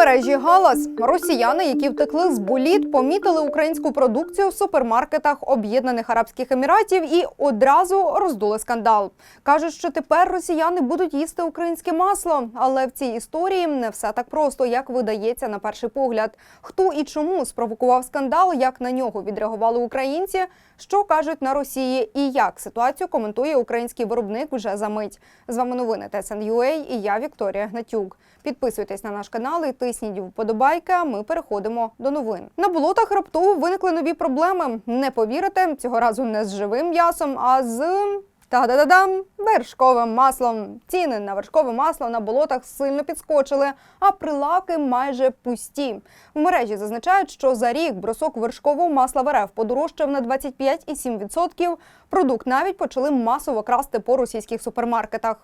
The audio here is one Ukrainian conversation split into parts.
мережі Галас росіяни, які втекли з боліт, помітили українську продукцію в супермаркетах Об'єднаних Арабських Еміратів і одразу роздули скандал. кажуть, що тепер росіяни будуть їсти українське масло, але в цій історії не все так просто, як видається на перший погляд. Хто і чому спровокував скандал, як на нього відреагували українці, що кажуть на Росії, і як ситуацію коментує український виробник вже за мить. З вами новини ТСН.UA і я Вікторія Гнатюк. Підписуйтесь на наш канал. і ти тисніть вподобайка. Ми переходимо до новин. На болотах раптово виникли нові проблеми. Не повірите, цього разу не з живим м'ясом, а з. Та-да-да-дам! вершковим маслом. Ціни на вершкове масло на болотах сильно підскочили, а прилавки майже пусті. В мережі зазначають, що за рік бросок вершкового масла в РФ подорожчав на 25,7%. Продукт навіть почали масово красти по російських супермаркетах.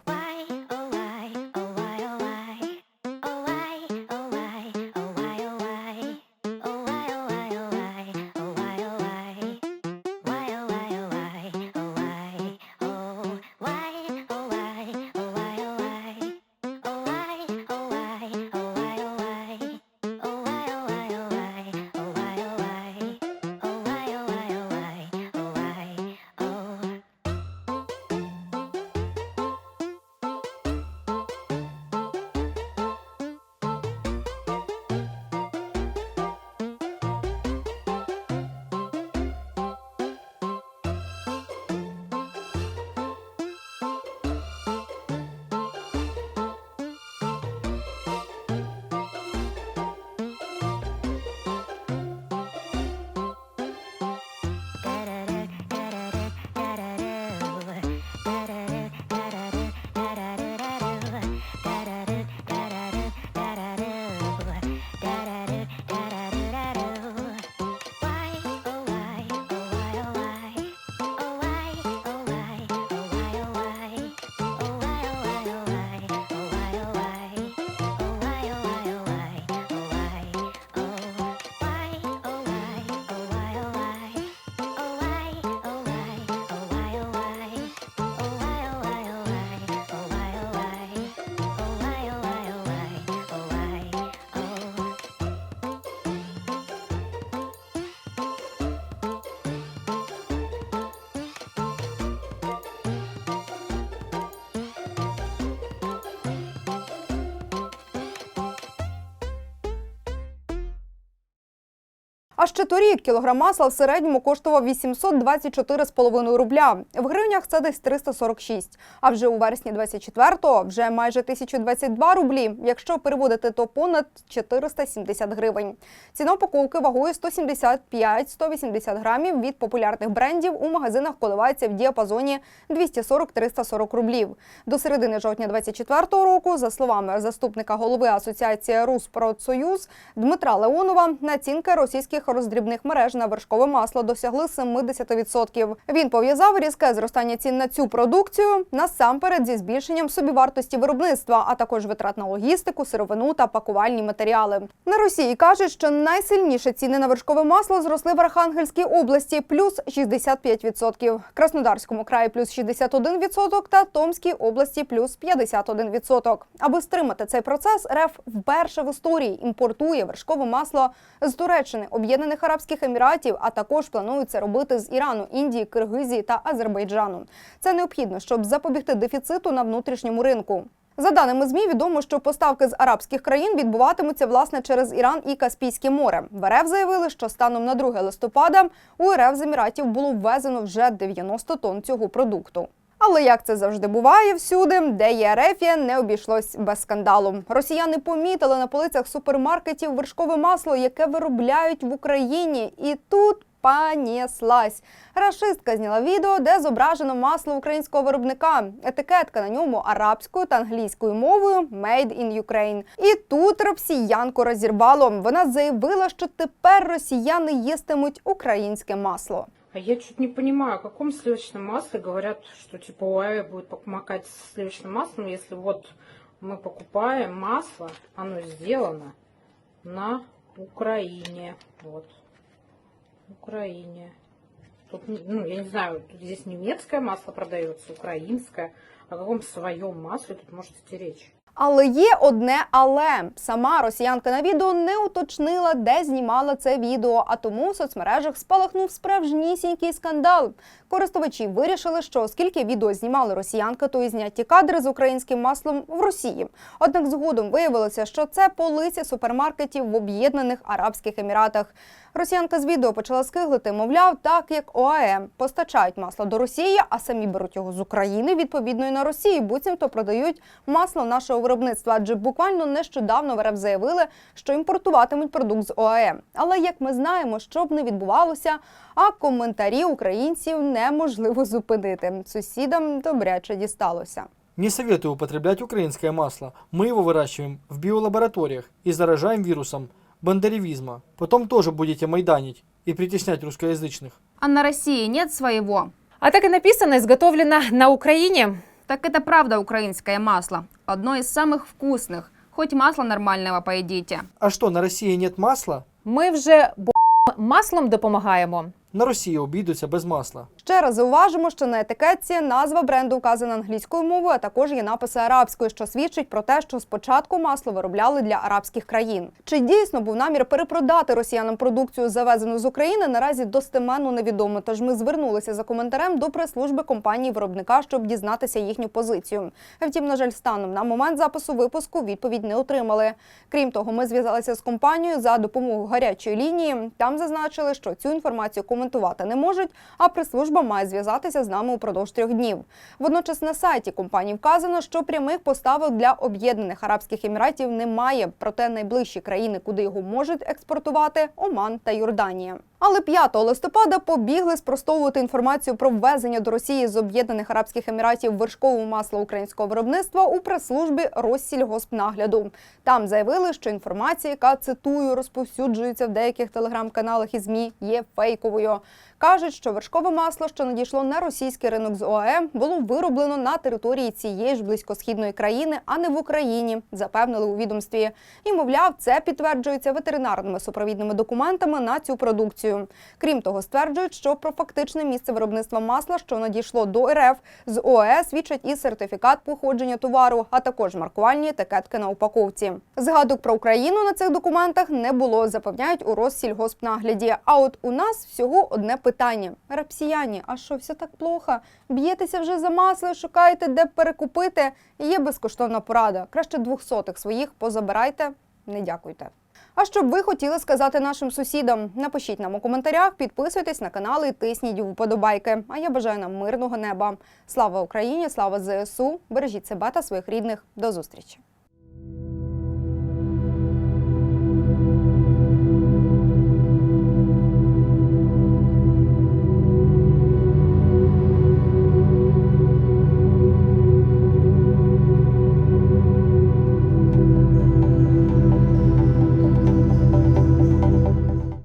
А ще торік кілограм масла в середньому коштував 824,5 рубля. В гривнях це десь 346. А вже у вересні 24-го вже майже 1022 рублі. Якщо переводити, то понад 470 гривень. Ціна упаковки вагою 175-180 грамів від популярних брендів у магазинах коливається в діапазоні 240-340 рублів. До середини жовтня 24-го року, за словами заступника голови асоціації «Руспродсоюз» Дмитра Леонова, націнки російських роздрібних мереж на вершкове масло досягли 70%. Він пов'язав різке зростання цін на цю продукцію насамперед зі збільшенням собівартості виробництва, а також витрат на логістику, сировину та пакувальні матеріали. На Росії кажуть, що найсильніше ціни на вершкове масло зросли в Архангельській області плюс 65%, Краснодарському краї плюс 61% та Томській області плюс 51%. Аби стримати цей процес, РФ вперше в історії імпортує вершкове масло з Туреччини, Об'єднаних Арабських Еміратів, а також планують робити з Ірану, Індії, Киргизії та Азербайджану. Це необхідно, щоб запобігти дефіциту на внутрішньому ринку. За даними ЗМІ, відомо, що поставки з арабських країн відбуватимуться власне через Іран і Каспійське море. В РФ заявили, що станом на 2 листопада у РФ з Еміратів було ввезено вже 90 тонн цього продукту. Але як це завжди буває всюди, де є рефія, не обійшлось без скандалу. Росіяни помітили на полицях супермаркетів вершкове масло, яке виробляють в Україні, і тут понеслась. Рашистка зняла відео, де зображено масло українського виробника. Етикетка на ньому арабською та англійською мовою «Made in Ukraine». І тут росіянку розірвало. Вона заявила, що тепер росіяни їстимуть українське масло. А я чуть не понимаю, о каком сливочном масле говорят, что типа УАЭ будет помогать с сливочным маслом, если вот мы покупаем масло, оно сделано на Украине. Вот. Украине. Тут, ну, я не знаю, тут здесь немецкое масло продается, украинское. О каком своем масле тут может идти речь? Але є одне але сама росіянка на відео не уточнила, де знімала це відео. А тому в соцмережах спалахнув справжнісінький скандал. Користувачі вирішили, що оскільки відео знімали росіянка, то і зняті кадри з українським маслом в Росії. Однак згодом виявилося, що це полиці супермаркетів в Об'єднаних Арабських Еміратах. Росіянка з відео почала скиглити, мовляв, так як ОАЕ постачають масло до Росії, а самі беруть його з України, відповідно і на Росії, буцімто продають масло нашого виробництва. Адже буквально нещодавно в РФ заявили, що імпортуватимуть продукт з ОАЕ. Але як ми знаємо, що б не відбувалося, а коментарі українців неможливо зупинити. Сусідам добряче дісталося. Не советую употреблять украинское масло. Мы его выращиваем в биолабораториях и заражаем вирусом бандеревизма. Потом тоже будете майданить и притеснять русскоязычных. А на Росії нет своего. А так и написано, изготовлено на Украине. Так это правда украинское масло. Одно из самых вкусных. Хоть масло нормального поедите. А что, на Росії нет масла? Ми вже бо маслом допомагаємо. На Росію обійдуться без масла. Ще раз зауважимо, що на етикетці назва бренду вказана англійською мовою, а також є написи арабською, що свідчить про те, що спочатку масло виробляли для арабських країн. Чи дійсно був намір перепродати росіянам продукцію, завезену з України, наразі достеменно невідомо. Тож ми звернулися за коментарем до прес-служби компанії виробника, щоб дізнатися їхню позицію. Втім, на жаль, станом на момент запису випуску відповідь не отримали. Крім того, ми зв'язалися з компанією за допомогою гарячої лінії. Там зазначили, що цю інформацію коментувати не можуть, а прес-служба має зв'язатися з нами упродовж трьох днів. Водночас на сайті компанії вказано, що прямих поставок для об'єднаних арабських еміратів немає. Проте найближчі країни, куди його можуть експортувати Оман та Йорданія. Але 5 листопада побігли спростовувати інформацію про ввезення до Росії з Об'єднаних Арабських Еміратів вершкового масла українського виробництва у прес-службі Россільгоспнагляду. Там заявили, що інформація, яка цитую, розповсюджується в деяких телеграм-каналах і змі, є фейковою. Кажуть, що вершкове масло, що надійшло на російський ринок з ОАЕ, було вироблено на території цієї ж близькосхідної країни, а не в Україні, запевнили у відомстві. І мовляв, це підтверджується ветеринарними супровідними документами на цю продукцію. Крім того, стверджують, що про фактичне місце виробництва масла, що надійшло до РФ з ОАЕ, свідчить і сертифікат походження товару, а також маркувальні етикетки на упаковці. Згадок про Україну на цих документах не було, запевняють у Россільгоспнагляді. А от у нас всього одне питання: рапсіяні, а що все так плохо? Б'єтеся вже за масло, шукаєте, де перекупити. Є безкоштовна порада. Краще двохсотих своїх позабирайте. Не дякуйте. А що б ви хотіли сказати нашим сусідам? Напишіть нам у коментарях, підписуйтесь на канал і тисніть вподобайки. А я бажаю нам мирного неба. Слава Україні! Слава ЗСУ! Бережіть себе та своїх рідних. До зустрічі!